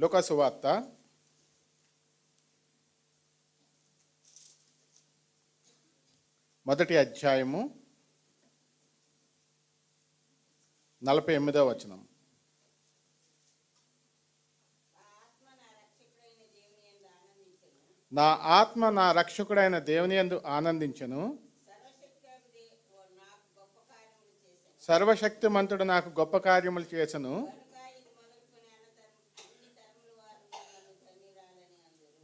లూకాసు మొదటి అధ్యాయము నలభై ఎనిమిదో వచనం. నా ఆత్మ నా రక్షకుడైన దేవుని యందు ఆనందించను. సర్వశక్తిమంతుడు నాకు గొప్ప కార్యములు చేసను.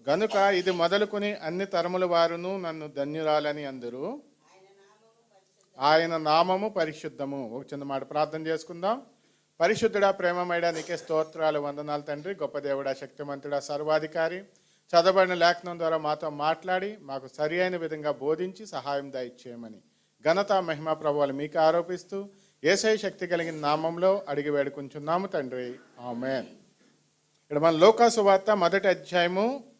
గనుక ఇది మొదలుకొని అన్ని తరముల వారును నన్ను ధన్యురాలని అందరూ. ఆయన నామము పరిశుద్ధము. ఒక చిన్న మాట ప్రార్థన చేసుకుందాం. పరిశుద్ధుడా ప్రేమమైడా నీకే స్తోత్రాలు వందనాలు తండ్రి. గొప్ప దేవుడా శక్తిమంతుడా సర్వాధికారి. చదవబడిన లేఖనం ద్వారా మాతో మాట్లాడి మాకు సరి అయిన విధంగా బోధించి సహాయం దయచేయమని. ఘనత మహిమ ప్రభువాలు మీకు ఆరోపిస్తూ ఏసై శక్తి కలిగిన నామంలో అడిగి వేడుకుంటున్నాము తండ్రి. ఆమెన్. ఇక్కడ మన లోకాసు వార్త మొదటి అధ్యాయము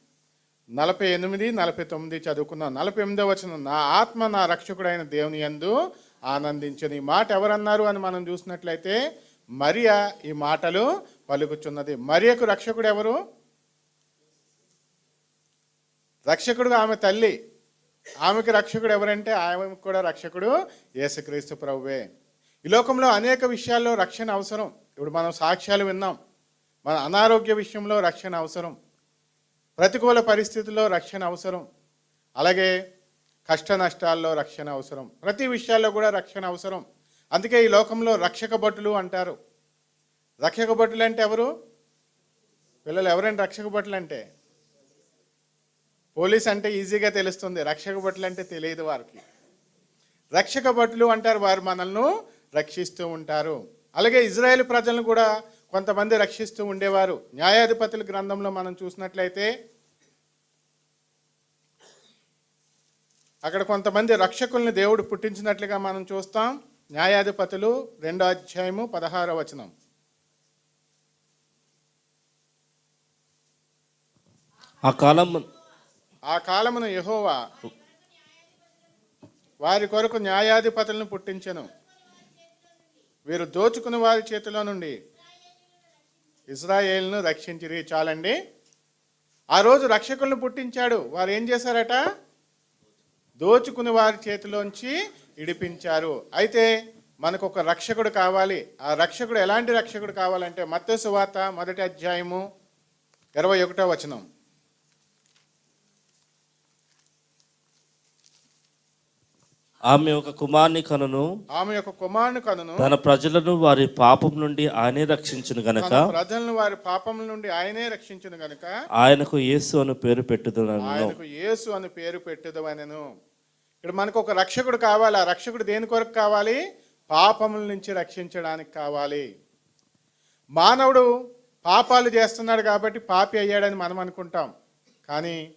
నలభై ఎనిమిది నలభై తొమ్మిది చదువుకున్నాం. నలభై ఎనిమిదో వచ్చిన నా ఆత్మ నా రక్షకుడైన దేవుని యందు ఆనందించని. ఈ మాట ఎవరన్నారు అని మనం చూసినట్లయితే మరియా ఈ మాటలు పలుకుచున్నది. మరియకు రక్షకుడు ఎవరు? రక్షకుడు ఆమె తల్లి. ఆమెకి రక్షకుడు ఎవరంటే ఆమెకు కూడా రక్షకుడు యేసుక్రీస్తు ప్రభువే. ఈ లోకంలో అనేక విషయాల్లో రక్షణ అవసరం. ఇప్పుడు మనం సాక్ష్యాలు విన్నాం. మన అనారోగ్య విషయంలో రక్షణ అవసరం. ప్రతికూల పరిస్థితుల్లో రక్షణ అవసరం. అలాగే కష్ట నష్టాల్లో రక్షణ అవసరం. ప్రతి విషయాల్లో కూడా రక్షణ అవసరం. అందుకే ఈ లోకంలో రక్షక భటులు అంటారు. రక్షక భటులు అంటే ఎవరు? పిల్లలు ఎవరైనా రక్షక భటులు అంటే? పోలీస్ అంటే ఈజీగా తెలుస్తుంది. రక్షక భటులు అంటే తెలియదు వారికి. రక్షక భటులు అంటారు వారు మనల్ని రక్షిస్తూ ఉంటారు. అలాగే ఇజ్రాయేల్ ప్రజలను కూడా కొంతమంది రక్షిస్తూ ఉండేవారు. న్యాయాధిపతుల గ్రంథంలో మనం చూసినట్లయితే అక్కడ కొంతమంది రక్షకుల్ని దేవుడు పుట్టించినట్లుగా మనం చూస్తాం. న్యాయాధిపతులు రెండో అధ్యాయము పదహారో వచనం. ఆ కాలం ఆ కాలమున యెహోవా వారి కొరకు న్యాయాధిపతులను పుట్టించెను. వీరు దోచుకుని వారి చేతిలో నుండి ఇజ్రాయేల్ను రక్షించిరి చాలండి. ఆ రోజు రక్షకులను పుట్టించాడు. వారు ఏం చేశారట? దోచుకుని వారి చేతిలోంచి ఇడిపించారు. అయితే మనకు ఒక రక్షకుడు కావాలి. ఆ రక్షకుడు ఎలాంటి రక్షకుడు కావాలంటే మత్స్య సువార్త మొదటి అధ్యాయము ఇరవై ఒకటో వచనం. ఆమె ఒక కుమార్ని కనును. ఆమె యొక్క కుమారుని కనును. తన ప్రజలను వారి పాపం నుండి ఆయనే రక్షించును గనక. ప్రజలను వారి పాపముల నుండి ఆయనే రక్షించును గనుక. ఆయనకు యేసు అని పేరు పెట్టుదునను. ఆయనకు యేసు అని పేరు పెట్టదవనెను. ఇక్కడ మనకు ఒక రక్షకుడు కావాలి. ఆ రక్షకుడు దేని కొరకు కావాలి? పాపముల నుంచి రక్షించడానికి కావాలి. మానవుడు పాపాలు చేస్తున్నాడు కాబట్టి పాపి అయ్యాడని మనం అనుకుంటాం. కానీ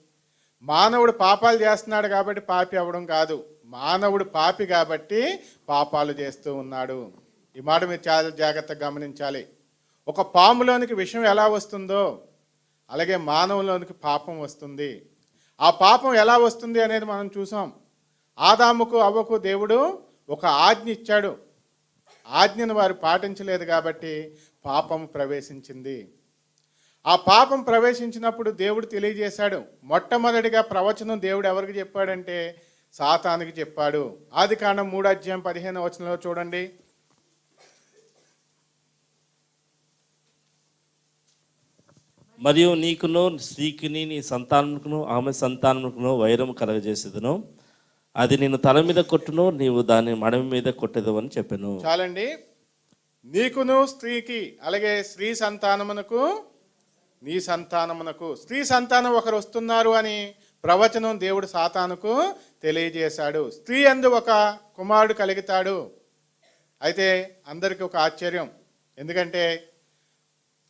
మానవుడు పాపాలు చేస్తున్నాడు కాబట్టి పాపి అవ్వడం కాదు. మానవుడు పాపి కాబట్టి పాపాలు చేస్తూ ఉన్నాడు. ఈ మాట మీరు చాలా జాగ్రత్తగా గమనించాలి. ఒక పాములోనికి విషం ఎలా వస్తుందో అలాగే మానవులోనికి పాపం వస్తుంది. ఆ పాపం ఎలా వస్తుంది అనేది మనం చూసాం. ఆదాముకు అవ్వకు దేవుడు ఒక ఆజ్ఞ ఇచ్చాడు. ఆజ్ఞను వారు పాటించలేదు కాబట్టి పాపం ప్రవేశించింది. ఆ పాపం ప్రవేశించినప్పుడు దేవుడు తెలియజేశాడు. మొట్టమొదటిగా ప్రవచనం దేవుడు ఎవరికి చెప్పాడంటే సాతానికి చెప్పాడు. ఆది కాండం మూడు అధ్యాయం పదిహేను వచనంలో చూడండి. మరియు నీకును స్త్రీకిని నీ సంతానముకును ఆమె సంతానముకును వైరం కలగజేసేదను. అది నేను తల మీద కొట్టును నీవు దాని మడమి మీద కొట్టేదు అని చెప్పాను. చాలండి. నీకును స్త్రీకి అలాగే స్త్రీ సంతానమునకు నీ సంతానమునకు స్త్రీ సంతానం ఒకరు వస్తున్నారు అని ప్రవచనం దేవుడు సాతానుకు తెలియజేశాడు. స్త్రీ అందు ఒక కుమారుడు కలుగుతాడు. అయితే అందరికీ ఒక ఆశ్చర్యం. ఎందుకంటే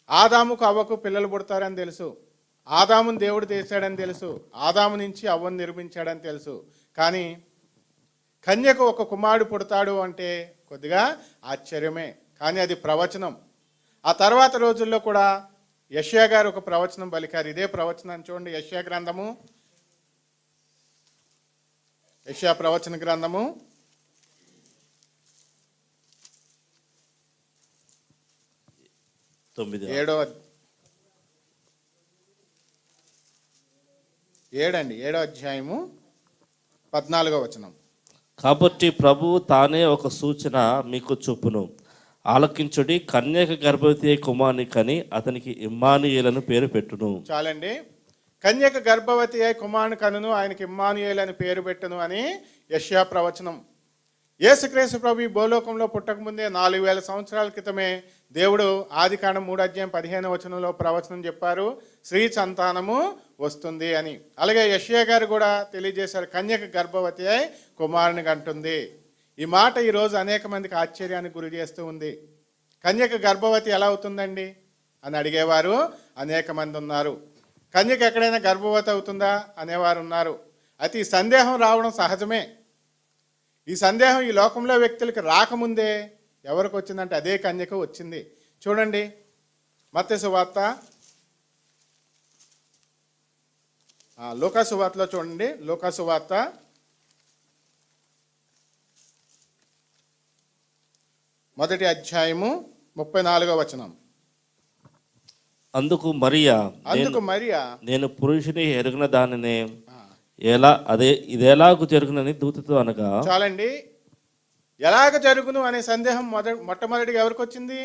ఆదాముకు అవ్వకు పిల్లలు పుడతారని తెలుసు. ఆదామును దేవుడు చేశాడని తెలుసు. ఆదాము నుంచి అవ్వను నిర్మించాడని తెలుసు. కానీ కన్యకు ఒక కుమారుడు పుడతాడు అంటే కొద్దిగా ఆశ్చర్యమే. కానీ అది ప్రవచనం. ఆ తర్వాత రోజుల్లో కూడా యష్యా గారు ఒక ప్రవచనం పలికారు ఇదే ప్రవచనాన్ని చూడండి. యష్యా గ్రంథము యషయా ప్రవచన గ్రంథము. తొమ్మిది ఏడవ ఏడండి ఏడో అధ్యాయము పద్నాలుగో వచనం. కాబట్టి ప్రభువు తానే ఒక సూచన మీకు చూపును. ఆలకించుడి కన్యక గర్భవతి కుమారుని కని అతనికి ఇమ్మానియేలను పేరు పెట్టును. చాలండి. కన్యక గర్భవతి అయి కుమారుని కనును ఆయనకి ఇమ్మానుయేల్ అని పేరు పెట్టను అని యష్యా ప్రవచనం. యేసుక్రీస్తు ప్రభు ఈ భూలోకంలో పుట్టకముందే నాలుగు వేల సంవత్సరాల క్రితమే దేవుడు ఆది కాండం మూడు అధ్యాయం పదిహేను వచనంలో ప్రవచనం చెప్పారు స్త్రీ సంతానము వస్తుంది అని. అలాగే యషియా గారు కూడా తెలియజేశారు కన్యక గర్భవతి అయి కుమారుని కంటుంది ఈ మాట ఈరోజు అనేక మందికి ఆశ్చర్యానికి గురి చేస్తూ ఉంది. కన్యక గర్భవతి ఎలా అవుతుందండి? అని అడిగేవారు అనేక మంది ఉన్నారు. కన్యక ఎక్కడైనా గర్భవతి అవుతుందా అనేవారు ఉన్నారు. అతి సందేహం రావడం సహజమే. ఈ సందేహం ఈ లోకంలో వ్యక్తులకు రాకముందే ఎవరికి వచ్చిందంటే అదే కన్యక వచ్చింది. చూడండి మత్స్య వార్త. లోకాసు వార్తలో సువార్తలో చూడండి. లోకాసు సువార్త మొదటి అధ్యాయము ముప్పై నాలుగో వచనం. అందుకు మరియా అందుకు మరియా? నేను పురుషుని ఎరుగిన దానినే ఎలా అదే ఇదేలాగు జరుగునని దూతతో అనగా చాలండి. ఎలాగ జరుగును అనే సందేహం మొద మొట్టమొదటిగా ఎవరికి వచ్చింది?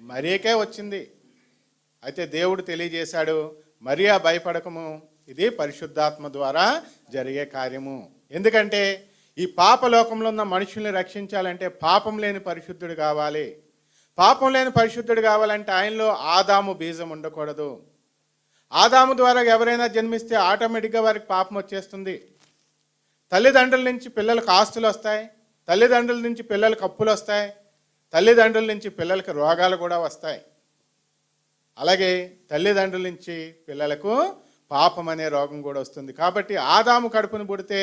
మరియకే వచ్చింది. అయితే దేవుడు తెలియజేశాడు మరియా భయపడకము ఇది పరిశుద్ధాత్మ ద్వారా జరిగే కార్యము. ఎందుకంటే ఈ పాప లోకంలో ఉన్న మనుషుల్ని రక్షించాలంటే పాపం లేని పరిశుద్ధుడు కావాలి. పాపం లేని పరిశుద్ధుడు కావాలంటే ఆయనలో ఆదాము బీజం ఉండకూడదు. ఆదాము ద్వారా ఎవరైనా జన్మిస్తే ఆటోమేటిక్గా వారికి పాపం వచ్చేస్తుంది. తల్లిదండ్రుల నుంచి పిల్లలకు ఆస్తులు వస్తాయి తల్లిదండ్రుల నుంచి పిల్లలకు అప్పులు వస్తాయి తల్లిదండ్రుల నుంచి పిల్లలకు రోగాలు కూడా వస్తాయి. అలాగే తల్లిదండ్రుల నుంచి పిల్లలకు పాపం అనే రోగం కూడా వస్తుంది. కాబట్టి ఆదాము కడుపును పుడితే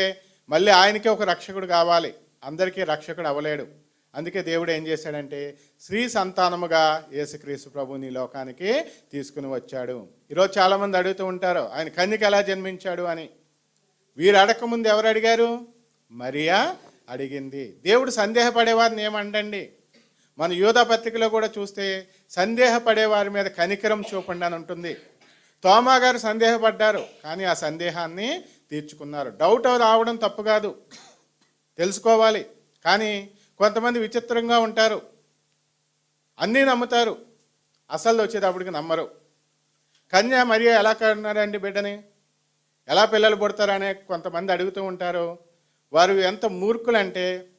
మళ్ళీ ఆయనకే ఒక రక్షకుడు కావాలి. అందరికీ రక్షకుడు అవ్వలేడు. అందుకే దేవుడు ఏం చేశాడంటే స్త్రీ సంతానముగా యేసుక్రీస్తు ప్రభుని లోకానికి తీసుకుని వచ్చాడు. ఈరోజు చాలామంది అడుగుతూ ఉంటారు ఆయన కన్యక ఎలా జన్మించాడు అని. వీరు అడగకముందు ఎవరు అడిగారు? మరియా అడిగింది. దేవుడు సందేహపడేవారిని ఏమండండి? మన యూదా పత్రికలో కూడా చూస్తే సందేహపడే వారి మీద కనికరం చూపండి అని ఉంటుంది. తోమా గారు సందేహపడ్డారు కానీ ఆ సందేహాన్ని తీర్చుకున్నారు. డౌట్ రావడం తప్పు కాదు. తెలుసుకోవాలి. కానీ కొంతమంది విచిత్రంగా ఉంటారు. అన్నీ నమ్ముతారు. అసలు వచ్చేటప్పటికి నమ్మరు. కన్య మరి ఎలా కన్నారండి బిడ్డని? ఎలా పిల్లలు పుడతారనే కొంతమంది అడుగుతూ ఉంటారు. వారు ఎంత మూర్ఖులంటే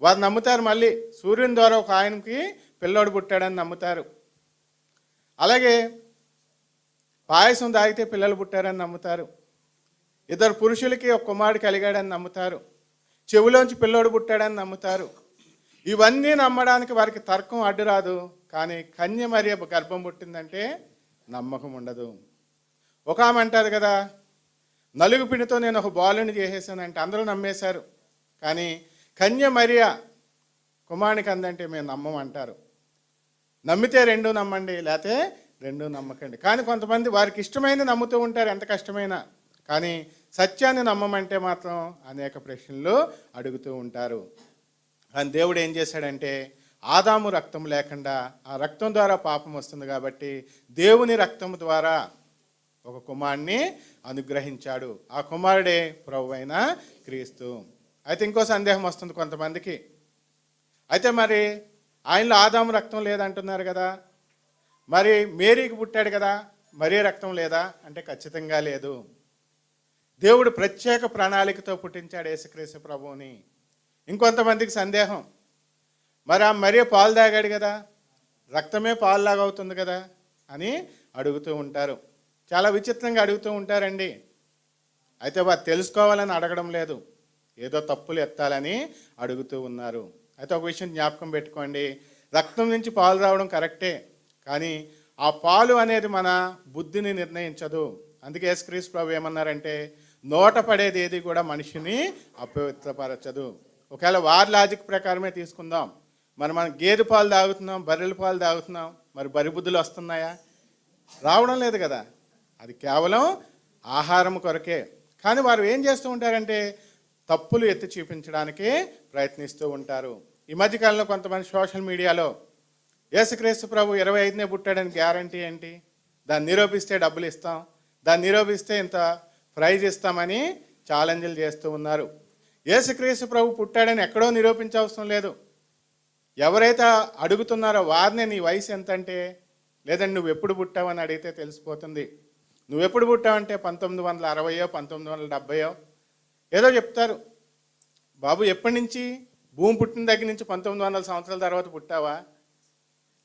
వారు నమ్ముతారు మళ్ళీ. సూర్యుని ద్వారా ఒక ఆయనకి పిల్లోడు పుట్టాడని నమ్ముతారు. అలాగే పాయసం తాగితే పిల్లలు పుట్టారని నమ్ముతారు. ఇద్దరు పురుషులకి ఒక కుమారుడు కలిగాడని నమ్ముతారు. చెవిలోంచి పిల్లోడు పుట్టాడని నమ్ముతారు. ఇవన్నీ నమ్మడానికి వారికి తర్కం అడ్డు రాదు కానీ కన్య మరియ గర్భం పుట్టిందంటే నమ్మకం ఉండదు. ఒక ఆమె అంటారు కదా నలుగు పిండితో నేను ఒక బాలుని చేసేసానంటే అందరూ నమ్మేశారు. కానీ కన్య మరియ కుమారునికి అందంటే మేము నమ్మమంటారు నమ్మితే రెండు నమ్మండి లేకపోతే రెండు నమ్మకండి. కానీ కొంతమంది వారికి ఇష్టమైనది నమ్ముతూ ఉంటారు ఎంత కష్టమైనా. కానీ సత్యాన్ని నమ్మమంటే మాత్రం అనేక ప్రశ్నలు అడుగుతూ ఉంటారు. కానీ దేవుడు ఏం చేశాడంటే ఆదాము రక్తం లేకుండా ఆ రక్తం ద్వారా పాపం వస్తుంది కాబట్టి దేవుని రక్తం ద్వారా ఒక కుమారుణ్ణి అనుగ్రహించాడు. ఆ కుమారుడే ప్రభు అయిన క్రీస్తు. అయితే ఇంకో సందేహం వస్తుంది కొంతమందికి. అయితే మరి ఆయనలో ఆదాము రక్తం లేదంటున్నారు కదా. మరి మేరీకి పుట్టాడు కదా మరీ రక్తం లేదా? అంటే ఖచ్చితంగా లేదు. దేవుడు ప్రత్యేక ప్రణాళికతో పుట్టించాడు యేసుక్రీస్తు ప్రభువుని. ఇంకొంతమందికి సందేహం. మరి ఆ మరీ పాలు తాగాడు కదా? రక్తమే పాలులాగా అవుతుంది కదా? అని అడుగుతూ ఉంటారు. చాలా విచిత్రంగా అడుగుతూ ఉంటారండి. అయితే వారు తెలుసుకోవాలని అడగడం లేదు. ఏదో తప్పులు ఎత్తాలని అడుగుతూ ఉన్నారు. అయితే ఒక విషయం జ్ఞాపకం పెట్టుకోండి. రక్తం నుంచి పాలు రావడం కరెక్టే. కానీ ఆ పాలు అనేది మన బుద్ధిని నిర్ణయించదు. అందుకే యేసుక్రీస్తు ప్రభు ఏమన్నారంటే నోట పడేది ఏది కూడా మనిషిని అపవిత్రపరచదు. ఒకవేళ వారి లాజిక్ ప్రకారమే తీసుకుందాం. మరి మనం గేదె పాలు తాగుతున్నాం బర్రెల పాలు తాగుతున్నాం మరి బరిబుద్ధులు వస్తున్నాయా? రావడం లేదు కదా. అది కేవలం ఆహారం కొరకే. కానీ వారు ఏం చేస్తూ ఉంటారంటే తప్పులు ఎత్తి చూపించడానికి ప్రయత్నిస్తూ ఉంటారు. ఈ మధ్యకాలంలో కొంతమంది సోషల్ మీడియాలో యేసుక్రీస్తు ప్రభు ఇరవై ఐదునే పుట్టాడని గ్యారంటీ ఏంటి? దాన్ని నిరూపిస్తే డబ్బులు ఇస్తాం. దాన్ని నిరూపిస్తే ఇంత ప్రైజ్ ఇస్తామని ఛాలెంజ్లు చేస్తూ ఉన్నారు. యేసుక్రీస్తు ప్రభు పుట్టాడని ఎక్కడో నిరూపించవసరం లేదు. ఎవరైతే అడుగుతున్నారో వారినే నీ వయసు ఎంతంటే లేదండి నువ్వు ఎప్పుడు పుట్టావని అడిగితే తెలిసిపోతుంది. నువ్వు ఎప్పుడు పుట్టావంటే పంతొమ్మిది వందల అరవయో పంతొమ్మిది వందల డెబ్బయో? ఏదో చెప్తారు. బాబు ఎప్పటి నుంచి భూమి పుట్టిన దగ్గర నుంచి పంతొమ్మిది వందల సంవత్సరాల తర్వాత పుట్టావా?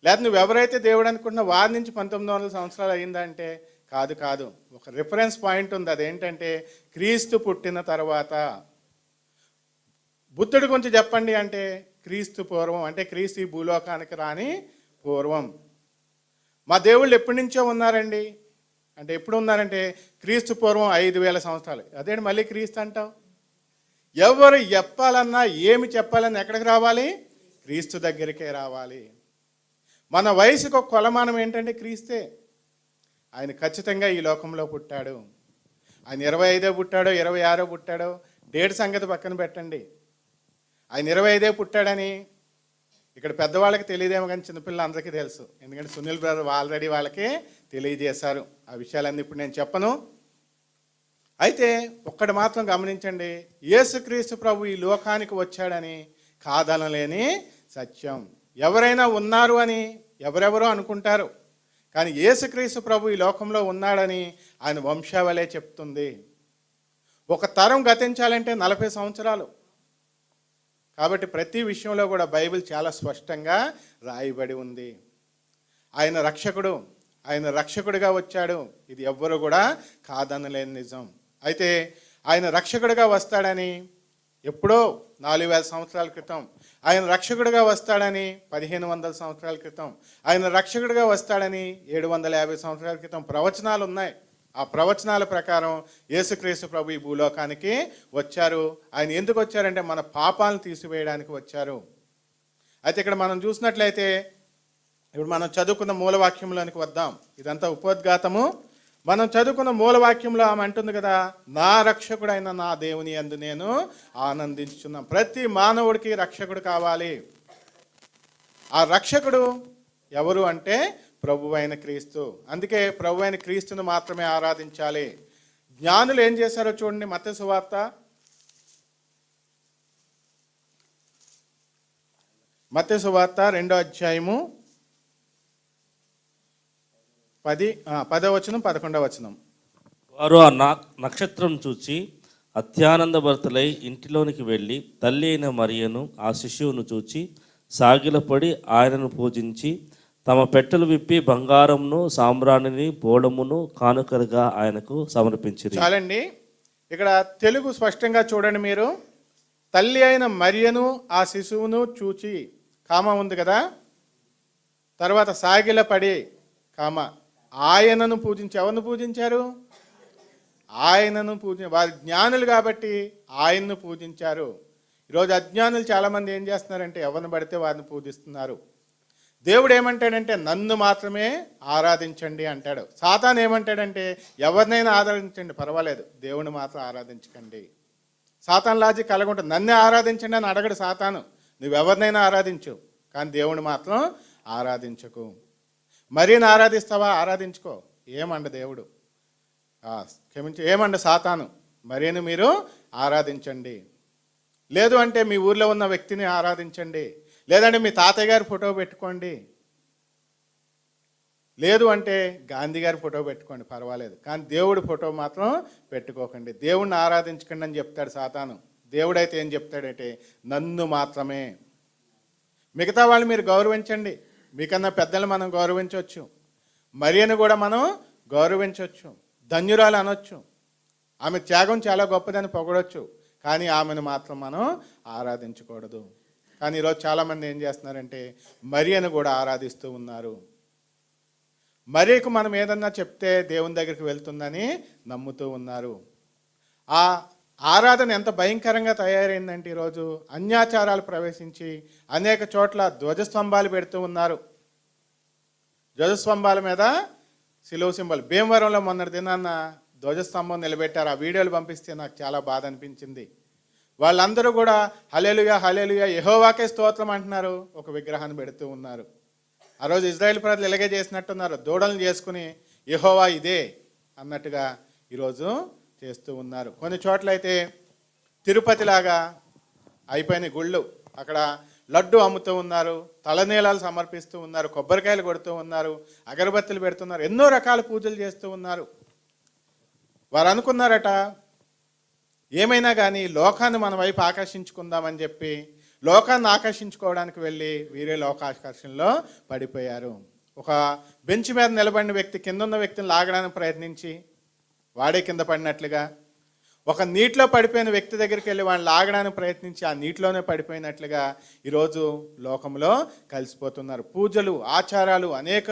లేదా నువ్వు ఎవరైతే దేవుడు అనుకుంటున్నా వారి నుంచి పంతొమ్మిది వందల సంవత్సరాలు అయిందా అంటే కాదు కాదు. ఒక రిఫరెన్స్ పాయింట్ ఉంది. అదేంటంటే క్రీస్తు పుట్టిన తర్వాత బుద్ధుడి గురించి చెప్పండి అంటే క్రీస్తు పూర్వం అంటే క్రీస్తు ఈ భూలోకానికి రాని పూర్వం. మా దేవుళ్ళు ఎప్పటి నుంచో ఉన్నారండి? అంటే ఎప్పుడు ఉన్నారంటే క్రీస్తు పూర్వం ఐదు వేల సంవత్సరాలు. అదేంటి మళ్ళీ క్రీస్తు అంటావు? ఎవరు చెప్పాలన్నా ఏమి చెప్పాలన్నా ఎక్కడికి రావాలి? క్రీస్తు దగ్గరికే రావాలి. మన వయసుకు ఒక కొలమానం ఏంటంటే క్రీస్తే. ఆయన ఖచ్చితంగా ఈ లోకంలో పుట్టాడు. ఆయన ఇరవై ఐదో పుట్టాడో ఇరవై ఆరో పుట్టాడో డేట్ సంగతి పక్కన పెట్టండి. ఆయన ఇరవై ఐదే పుట్టాడని ఇక్కడ పెద్దవాళ్ళకి తెలియదేమో కానీ చిన్నపిల్లలందరికీ తెలుసు. ఎందుకంటే సునీల్ బ్రదర్ ఆల్రెడీ వాళ్ళకి తెలియజేశారు. ఆ విషయాలన్నీ ఇప్పుడు నేను చెప్పను. అయితే ఒక్కటి మాత్రం గమనించండి. యేసుక్రీస్తు ప్రభు ఈ లోకానికి వచ్చాడని కాదనలేని సత్యం. ఎవరైనా ఉన్నారు అని ఎవరెవరో అనుకుంటారు. కానీ యేసుక్రీస్తు ప్రభు ఈ లోకంలో ఉన్నాడని ఆయన వంశావళే చెప్తుంది. ఒక తరం గతించాలంటే నలభై సంవత్సరాలు. కాబట్టి ప్రతి విషయంలో కూడా బైబిల్ చాలా స్పష్టంగా రాయబడి ఉంది. ఆయన రక్షకుడు ఆయన రక్షకుడిగా వచ్చాడు. ఇది ఎవ్వరు కూడా కాదనలేని నిజం. అయితే ఆయన రక్షకుడిగా వస్తాడని ఎప్పుడో నాలుగు వేల సంవత్సరాల క్రితం. ఆయన రక్షకుడిగా వస్తాడని పదిహేను వందల సంవత్సరాల క్రితం. ఆయన రక్షకుడిగా వస్తాడని ఏడు వందల యాభై సంవత్సరాల క్రితం ప్రవచనాలు ఉన్నాయి. ఆ ప్రవచనాల ప్రకారం యేసుక్రీస్తు ప్రభు ఈ భూలోకానికి వచ్చారు. ఆయన ఎందుకు వచ్చారంటే మన పాపాలను తీసివేయడానికి వచ్చారు. అయితే ఇక్కడ మనం చూసినట్లయితే ఇప్పుడు మనం చదువుకున్న మూలవాక్యంలోనికి వద్దాం. ఇదంతా ఉపోద్ఘాతము. మనం చదువుకున్న మూలవాక్యంలో ఆమె అంటుంది కదా నా రక్షకుడైన నా దేవుని అందు నేను ఆనందించున్నాం ప్రతి మానవుడికి రక్షకుడు కావాలి. ఆ రక్షకుడు ఎవరు అంటే ప్రభు అయిన క్రీస్తు. అందుకే ప్రభు అయిన క్రీస్తును మాత్రమే ఆరాధించాలి. జ్ఞానులు ఏం చేశారో చూడండి మత సువార్త మత సువార్త రెండో అధ్యాయము పది పదో వచనం పదకొండవ వచనం. వారు ఆ నా- నక్షత్రం చూచి అత్యానందభరితులై ఇంటిలోనికి వెళ్ళి తల్లి అయిన మరియను ఆ శిశువును చూచి సాగిలపడి ఆయనను పూజించి తమ పెట్టెలు విప్పి బంగారంను సాంబ్రాణిని పోడమును కానుకలుగా ఆయనకు సమర్పించిరి. చాలండి. ఇక్కడ తెలుగు స్పష్టంగా చూడండి మీరు. తల్లి అయిన మరియను ఆ శిశువును చూచి కామ ఉంది కదా? తర్వాత సాగిలపడి కామ. ఆయనను పూజించి ఎవరిని పూజించారు? ఆయనను పూజ వారి జ్ఞానులు కాబట్టి ఆయన్ను పూజించారు. ఈరోజు అజ్ఞానులు చాలామంది ఏం చేస్తున్నారంటే ఎవరిని పడితే వారిని పూజిస్తున్నారు. దేవుడు ఏమంటాడంటే నన్ను మాత్రమే ఆరాధించండి అంటాడు. సాతాన్ ఏమంటాడంటే ఎవరినైనా ఆరాధించండి పర్వాలేదు దేవుని మాత్రం ఆరాధించకండి. సాతాన్ లాజిక్ కలగుంటుంది నన్నే ఆరాధించండి అని అడగడు సాతాను. నువ్వెవరినైనా ఆరాధించు కానీ దేవుని మాత్రం ఆరాధించకు. మరీని ఆరాధిస్తావా? ఆరాధించుకో. ఏమండ దేవుడు? క్షమించి. ఏమండ సాతాను? మరీను మీరు ఆరాధించండి. లేదు అంటే మీ ఊర్లో ఉన్న వ్యక్తిని ఆరాధించండి. లేదంటే మీ తాతయ్య గారి ఫోటో పెట్టుకోండి. లేదు అంటే గాంధీ గారి ఫోటో పెట్టుకోండి. పర్వాలేదు. కానీ దేవుడి ఫోటో మాత్రం పెట్టుకోకండి. దేవుణ్ణి ఆరాధించకండి అని చెప్తాడు సాతాను. దేవుడైతే ఏం చెప్తాడంటే నన్ను మాత్రమే. మిగతా వాళ్ళు మీరు గౌరవించండి. మీకన్నా పెద్దలు మనం గౌరవించవచ్చు. మరియను కూడా మనం గౌరవించవచ్చు. ధన్యురాలు అనొచ్చు. ఆమె త్యాగం చాలా గొప్పదని పొగడొచ్చు. కానీ ఆమెను మాత్రం మనం ఆరాధించకూడదు. కానీ ఈరోజు చాలామంది ఏం చేస్తున్నారంటే మరియను కూడా ఆరాధిస్తూ ఉన్నారు. మరియకు మనం ఏదన్నా చెప్తే దేవుని దగ్గరికి వెళ్తుందని నమ్ముతూ ఉన్నారు. ఆ ఆరాధన ఎంత భయంకరంగా తయారైందంటే ఈరోజు అన్యాచారాలు ప్రవేశించి అనేక చోట్ల ధ్వజస్తంభాలు పెడుతూ ఉన్నారు. ధ్వజస్తంభాల మీద సిలువ సింబల్. భీమవరంలో మొన్నటి దినాన్న ధ్వజస్తంభం నిలబెట్టారు. ఆ వీడియోలు పంపిస్తే నాకు చాలా బాధ అనిపించింది. వాళ్ళందరూ కూడా హలేలుగా హలేలుగా యహోవాకే స్తోత్రం అంటున్నారు. ఒక విగ్రహాన్ని పెడుతూ ఉన్నారు. ఆ రోజు ఇజ్రాయెల్ ప్రజలు ఇలాగే చేసినట్టున్నారు. దూడలను చేసుకుని యహోవా ఇదే అన్నట్టుగా ఈరోజు చేస్తూ ఉన్నారు. కొన్ని చోట్లయితే తిరుపతిలాగా అయిపోయిన గుళ్ళు అక్కడ లడ్డు అమ్ముతూ ఉన్నారు తలనీలాలు సమర్పిస్తూ ఉన్నారు కొబ్బరికాయలు కొడుతూ ఉన్నారు అగరబత్తులు పెడుతున్నారు ఎన్నో రకాల పూజలు చేస్తూ ఉన్నారు. వారు అనుకున్నారట ఏమైనా కానీ లోకాన్ని మన వైపు ఆకర్షించుకుందామని చెప్పి లోకాన్ని ఆకర్షించుకోవడానికి వెళ్ళి వీరే లోకాకర్షణలో పడిపోయారు. ఒక బెంచ్ మీద నిలబడిన వ్యక్తి కింద ఉన్న వ్యక్తిని లాగడానికి ప్రయత్నించి వాడే కింద పడినట్లుగా. ఒక నీటిలో పడిపోయిన వ్యక్తి దగ్గరికి వెళ్ళి వాళ్ళని లాగడానికి ప్రయత్నించి ఆ నీటిలోనే పడిపోయినట్లుగా ఈరోజు లోకంలో కలిసిపోతున్నారు. పూజలు ఆచారాలు అనేక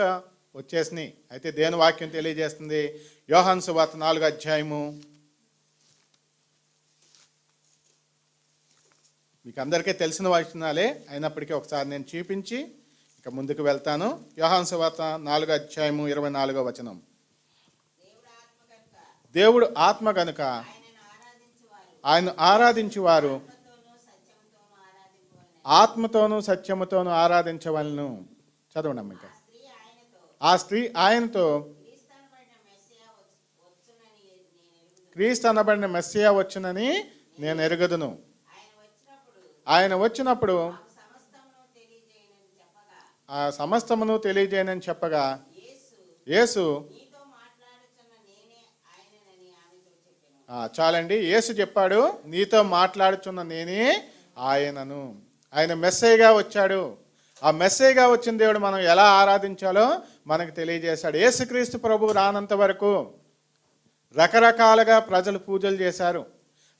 వచ్చేసినాయి. అయితే దేని వాక్యం తెలియజేస్తుంది? యోహన్ సువార్త నాలుగు అధ్యాయము. మీకు అందరికీ తెలిసిన వచనాలే అయినప్పటికీ ఒకసారి నేను చూపించి ఇక ముందుకు వెళ్తాను. యోహాన్ సువార్త నాలుగు అధ్యాయము ఇరవై నాలుగో వచనం. దేవుడు ఆత్మ కనుక ఆయన ఆరాధించువారు ఆత్మతోనూ సత్యముతోనూ ఆరాధించవలను. చదవండి అమ్మ ఇంకా. ఆ స్త్రీ ఆయనతో క్రీస్తు అనబడిన మెస్సియా వచ్చునని నేను ఎరుగదును. ఆయన వచ్చినప్పుడు ఆ సమస్తమును తెలియజేయనని చెప్పగా యేసు చాలండి. యేసు చెప్పాడు నీతో మాట్లాడుచున్న నేనే ఆయనను. ఆయన మెస్సేగా వచ్చాడు. ఆ మెస్సేగా వచ్చిన దేవుడు మనం ఎలా ఆరాధించాలో మనకు తెలియజేశాడు. యేసుక్రీస్తు ప్రభు రానంత వరకు రకరకాలుగా ప్రజలు పూజలు చేశారు.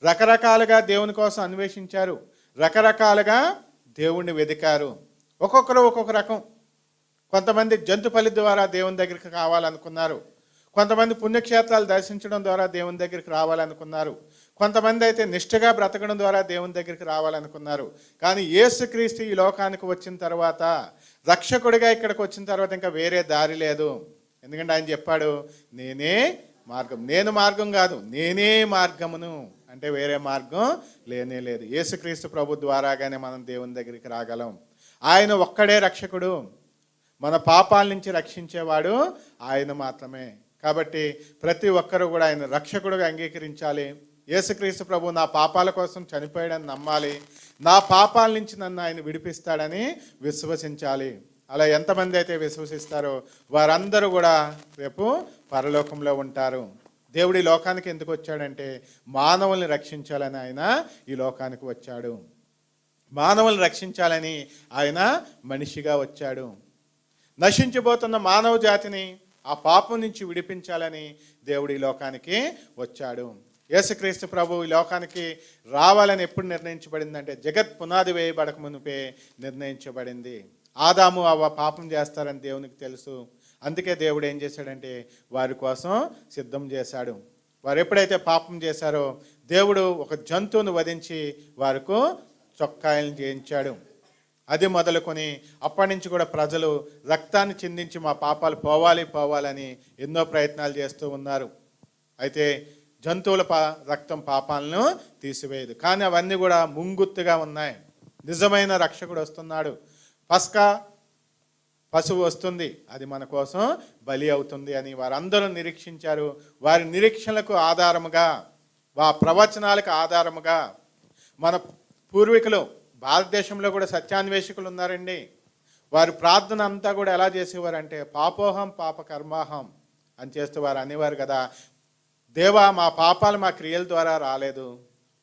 రకరకాలుగా దేవుని కోసం అన్వేషించారు. రకరకాలుగా దేవుణ్ణి వెదికారు. ఒక్కొక్కరు ఒక్కొక్క రకం. కొంతమంది జంతుపల్లి ద్వారా దేవుని దగ్గరికి కావాలనుకున్నారు. కొంతమంది పుణ్యక్షేత్రాలు దర్శించడం ద్వారా దేవుని దగ్గరికి రావాలనుకున్నారు. కొంతమంది అయితే నిష్ఠగా బ్రతకడం ద్వారా దేవుని దగ్గరికి రావాలనుకున్నారు. కానీ యేసుక్రీస్తు ఈ లోకానికి వచ్చిన తర్వాత రక్షకుడిగా ఇక్కడికి వచ్చిన తర్వాత ఇంకా వేరే దారి లేదు. ఎందుకంటే ఆయన చెప్పాడు నేనే మార్గం. నేను మార్గం కాదు నేనే మార్గమును. అంటే వేరే మార్గం లేనే లేదు. యేసుక్రీస్తు ప్రభు ద్వారాగానే మనం దేవుని దగ్గరికి రాగలం. ఆయన ఒక్కడే రక్షకుడు. మన పాపాల నుంచి రక్షించేవాడు ఆయన మాత్రమే. కాబట్టి ప్రతి ఒక్కరూ కూడా ఆయన రక్షకుడుగా అంగీకరించాలి. యేసుక్రీస్తు ప్రభు నా పాపాల కోసం చనిపోయాడని నమ్మాలి. నా పాపాల నుంచి నన్ను ఆయన విడిపిస్తాడని విశ్వసించాలి. అలా ఎంతమంది అయితే విశ్వసిస్తారో వారందరూ కూడా రేపు పరలోకంలో ఉంటారు. దేవుడి లోకానికి ఎందుకు వచ్చాడంటే మానవుల్ని రక్షించాలని ఆయన ఈ లోకానికి వచ్చాడు. మానవుల్ని రక్షించాలని ఆయన మనిషిగా వచ్చాడు. నశించిపోతున్న మానవ జాతిని ఆ పాపం నుంచి విడిపించాలని దేవుడు ఈ లోకానికి వచ్చాడు. యేసుక్రీస్తు ప్రభు ఈ లోకానికి రావాలని ఎప్పుడు నిర్ణయించబడిందంటే జగత్ పునాది వేయబడక మునిపే నిర్ణయించబడింది. ఆదాము అవ్వ పాపం చేస్తారని దేవునికి తెలుసు. అందుకే దేవుడు ఏం చేశాడంటే వారి కోసం సిద్ధం చేశాడు. వారు ఎప్పుడైతే పాపం చేశారో దేవుడు ఒక జంతువును వధించి వారికి చొక్కాయలను చేయించాడు. అది మొదలుకొని అప్పటి నుంచి కూడా ప్రజలు రక్తాన్ని చిందించి మా పాపాలు పోవాలి పోవాలని ఎన్నో ప్రయత్నాలు చేస్తూ ఉన్నారు. అయితే జంతువుల పా రక్తం పాపాలను తీసివేయదు. కానీ అవన్నీ కూడా ముంగుత్తుగా ఉన్నాయి. నిజమైన రక్షకుడు వస్తున్నాడు. పస్కా పశువు వస్తుంది. అది మన కోసం బలి అవుతుంది అని వారందరూ నిరీక్షించారు. వారి నిరీక్షణలకు ఆధారముగా వా ప్రవచనాలకు ఆధారముగా మన పూర్వీకులు భారతదేశంలో కూడా సత్యాన్వేషకులు ఉన్నారండి వారి ప్రార్థన అంతా కూడా ఎలా చేసేవారంటే పాపోహం పాప కర్మాహం అని చేస్తూ వారు అనేవారు కదా. దేవా మా పాపాలు మా క్రియల ద్వారా రాలేదు.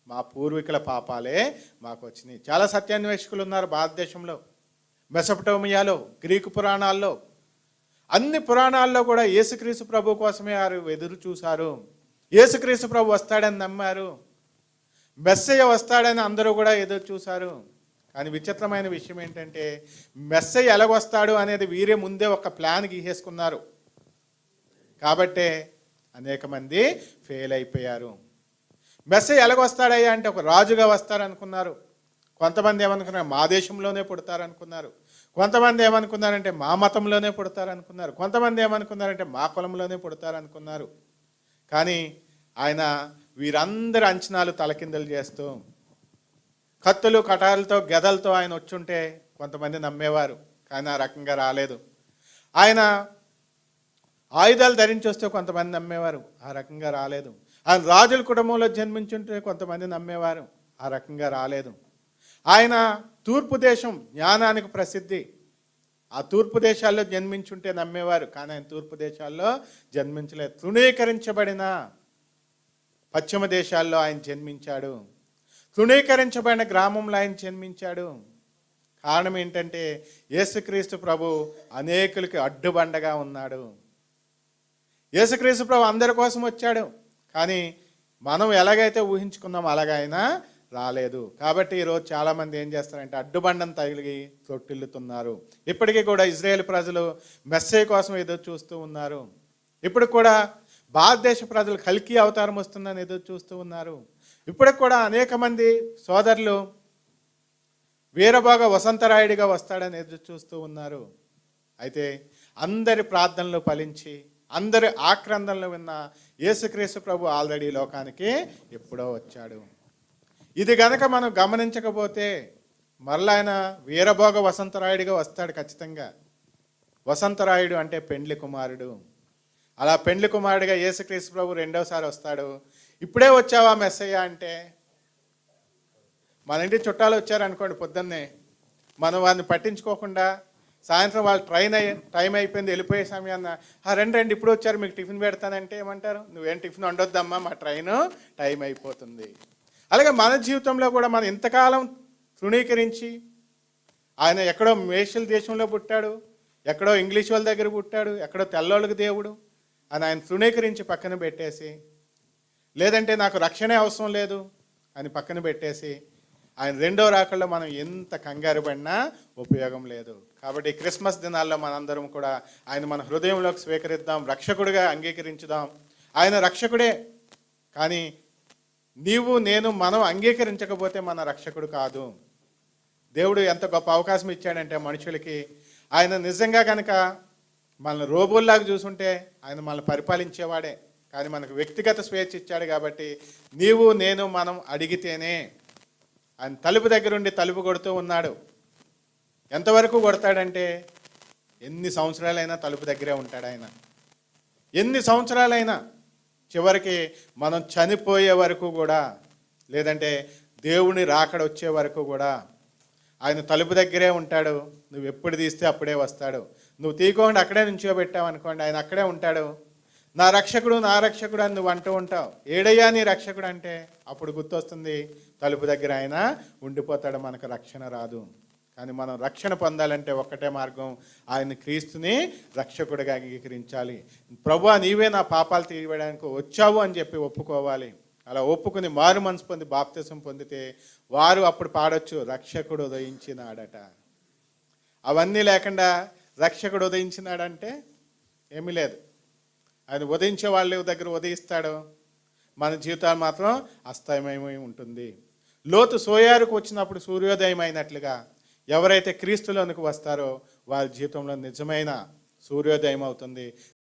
మా పూర్వీకుల పాపాలే మాకు వచ్చినాయి. చాలా సత్యాన్వేషకులు ఉన్నారు భారతదేశంలో. మెసపటోమియాలో గ్రీకు పురాణాల్లో. అన్ని పురాణాల్లో కూడా యేసుక్రీస్తు ప్రభు కోసమే వారు ఎదురు చూశారు. యేసుక్రీస్తు ప్రభు వస్తాడని నమ్మారు. మెస్సయ్య వస్తాడని అందరూ కూడా ఎదురు చూశారు. కానీ విచిత్రమైన విషయం ఏంటంటే మెస్సయ్య ఎలాగొస్తాడు అనేది వీరే ముందే ఒక ప్లాన్ గీసేసుకున్నారు. కాబట్టే అనేక మంది ఫెయిల్ అయిపోయారు. మెస్సయ్య ఎలాగొస్తాడయ్యా అంటే ఒక రాజుగా వస్తారనుకున్నారు. కొంతమంది ఏమనుకున్నారు మా దేశంలోనే పుడతారనుకున్నారు. కొంతమంది ఏమనుకున్నారంటే మా మతంలోనే పుడతారనుకున్నారు. కొంతమంది ఏమనుకున్నారంటే మా కులంలోనే పుడతారనుకున్నారు. కానీ ఆయన వీరందరి అంచనాలు తలకిందలు చేస్తూ కత్తులు కటాలతో గదలతో ఆయన వచ్చుంటే కొంతమంది నమ్మేవారు కానీ ఆ రకంగా రాలేదు. ఆయన ఆయుధాలు ధరించి వస్తే కొంతమంది నమ్మేవారు ఆ రకంగా రాలేదు. ఆయన రాజుల కుటుంబంలో జన్మించుంటే కొంతమంది నమ్మేవారు ఆ రకంగా రాలేదు. ఆయన తూర్పు దేశం జ్ఞానానికి ప్రసిద్ధి ఆ తూర్పు దేశాల్లో జన్మించుంటే నమ్మేవారు కానీ ఆయన తూర్పు దేశాల్లో జన్మించలేదు. తృణీకరించబడిన పశ్చిమ దేశాల్లో ఆయన జన్మించాడు. తృణీకరించబడిన గ్రామంలో ఆయన జన్మించాడు. కారణం ఏంటంటే యేసుక్రీస్తు ప్రభు అనేకులకి అడ్డుబండగా ఉన్నాడు. యేసుక్రీస్తు ప్రభు అందరి కోసం వచ్చాడు. కానీ మనం ఎలాగైతే ఊహించుకున్నాం అలాగైనా రాలేదు. కాబట్టి ఈరోజు చాలామంది ఏం చేస్తారంటే అడ్డుబండం తగిలి తొట్టిల్లుతున్నారు ఇప్పటికీ కూడా ఇజ్రాయేల్ ప్రజలు మెస్సే కోసం ఎదురు చూస్తూ ఉన్నారు. ఇప్పుడు కూడా భారతదేశ ప్రజలు కల్కి అవతారం వస్తుందని ఎదురు చూస్తూ ఉన్నారు. ఇప్పటికి కూడా అనేక మంది సోదరులు వీరభోగ వసంతరాయుడిగా వస్తాడని ఎదురు చూస్తూ ఉన్నారు. అయితే అందరి ప్రార్థనలు ఫలించి అందరి ఆక్రందనలు విన్న యేసుక్రీస్తు ప్రభు ఆల్రెడీ లోకానికి ఎప్పుడో వచ్చాడు. ఇది గనక మనం గమనించకపోతే మరలా ఆయన వీరభోగ వసంతరాయుడిగా వస్తాడు ఖచ్చితంగా. వసంతరాయుడు అంటే పెండ్లి కుమారుడు. అలా పెండ్లి కుమారుడిగా యేసుక్రీస్తు ప్రభు రెండోసారి వస్తాడు. ఇప్పుడే వచ్చావా మెస్సయ్య అంటే మన ఇంటి చుట్టాలు వచ్చారనుకోండి పొద్దున్నే. మనం వారిని పట్టించుకోకుండా సాయంత్రం వాళ్ళు ట్రైన్ అయ్యి టైం అయిపోయింది వెళ్ళిపోయే సమయాన్న "ఆ, రండి రండి ఇప్పుడు వచ్చారు మీకు టిఫిన్ పెడతానంటే ఏమంటారు? నువ్వేం టిఫిన్ వండొద్దమ్మా మా ట్రైన్ టైం అయిపోతుంది. అలాగే మన జీవితంలో కూడా మనం ఇంతకాలం తృణీకరించి ఆయన ఎక్కడో మేషల దేశంలో పుట్టాడు ఎక్కడో ఇంగ్లీష్ వాళ్ళ దగ్గర పుట్టాడు ఎక్కడో తెల్లోళ్ళకి దేవుడు అని ఆయన తృణీకరించి పక్కన పెట్టేసి లేదంటే నాకు రక్షణే అవసరం లేదు అని పక్కన పెట్టేసి ఆయన రెండో రాకల్లో మనం ఎంత కంగారు పడినా ఉపయోగం లేదు. కాబట్టి క్రిస్మస్ దినాల్లో మనందరం కూడా ఆయన మన హృదయంలోకి స్వీకరిద్దాం రక్షకుడిగా అంగీకరించుదాం. ఆయన రక్షకుడే. కానీ నీవు నేను మనం అంగీకరించకపోతే మన రక్షకుడు కాదు. దేవుడు ఎంత గొప్ప అవకాశం ఇచ్చాడంటే మనుషులకి ఆయన నిజంగా కనుక మనల్ని రోబోల్లాగా చూసుంటే ఆయన మనల్ని పరిపాలించేవాడే. కానీ మనకు వ్యక్తిగత స్వేచ్ఛ ఇచ్చాడు కాబట్టి నీవు నేను మనం అడిగితేనే ఆయన తలుపు దగ్గరుండి తలుపు కొడుతూ ఉన్నాడు. ఎంతవరకు కొడతాడంటే ఎన్ని సంవత్సరాలైనా తలుపు దగ్గరే ఉంటాడు ఆయన. ఎన్ని సంవత్సరాలైనా చివరికి మనం చనిపోయే వరకు కూడా లేదంటే దేవుని రాకడ వచ్చే వరకు కూడా ఆయన తలుపు దగ్గరే ఉంటాడు. నువ్వు ఎప్పుడు తీస్తే అప్పుడే వస్తాడు. నువ్వు తీయకుండా అక్కడే నుంచోబెట్టావు అనుకోండి ఆయన అక్కడే ఉంటాడు. నా రక్షకుడు నా రక్షకుడు అని నువ్వు అంటూ ఉంటావు. ఏడయ్యా నీ రక్షకుడు అంటే? అప్పుడు గుర్తొస్తుంది తలుపు దగ్గర ఆయన ఉండిపోతాడు మనకు రక్షణ రాదు. కానీ మనం రక్షణ పొందాలంటే ఒక్కటే మార్గం ఆయన క్రీస్తుని రక్షకుడిగా అంగీకరించాలి. ప్రభు నీవే నా పాపాలు తీయడానికి వచ్చావు అని చెప్పి ఒప్పుకోవాలి. అలా ఒప్పుకుని మారు మనసు పొంది బాప్తిసం పొందితే వారు అప్పుడు పాడొచ్చు రక్షకుడు ఉదయించినాడట. అవన్నీ లేకుండా రక్షకుడు ఉదయించినాడంటే ఏమీ లేదు. ఆయన ఉదయించే వాళ్ళ దగ్గర ఉదయిస్తాడు? మన జీవితాలు మాత్రం అస్తమయమై ఉంటుంది. లోతు సోయారుకు వచ్చినప్పుడు సూర్యోదయం అయినట్లుగా ఎవరైతే క్రీస్తులోనికి వస్తారో వారి జీవితంలో నిజమైన సూర్యోదయం అవుతుంది.